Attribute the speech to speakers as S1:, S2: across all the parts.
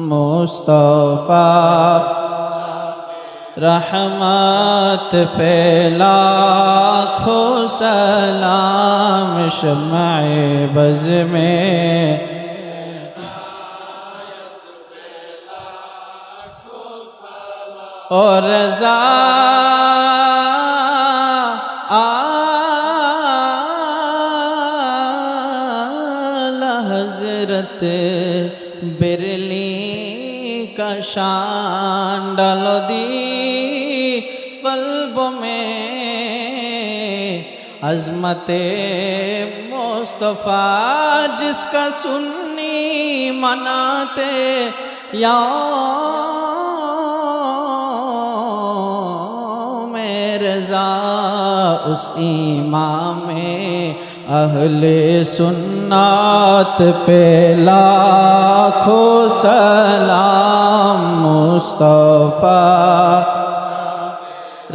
S1: مصطفیٰ رحمت پہ لاکھوں سلام شمع بز میں۔ اور رضا آلہ حضرت برلی کا شان ڈالو دی قلب میں عظمت مصطفیٰ، جس کا سنی مناتے یا رضا۔ اس امام اہل سنات پہ لاکھوں سلام مصطفیٰ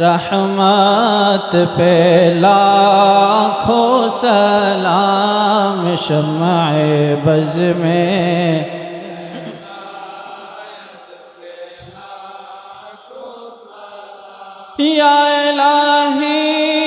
S1: رحمت پہ لاکھوں سلام شمع بز میں یا الہی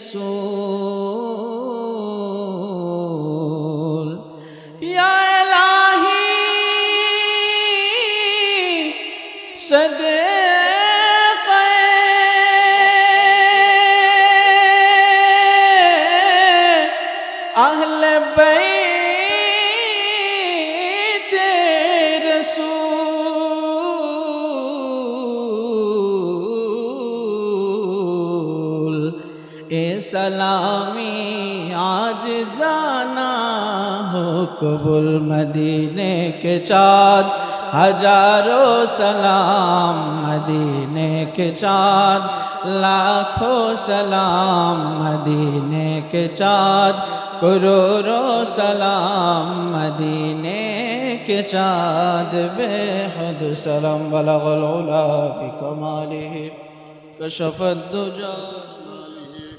S1: soul. اہل بیت رسول اے سلامی آج جانا ہو قبول مدینے کے چاد ہزاروں سلام مدینے کے چاند لاکھوں سلام مدینے کے چاند کروروں سلام مدینے کے چاند بے حد سلام بلغ العلا بکمالہ کشف الدجا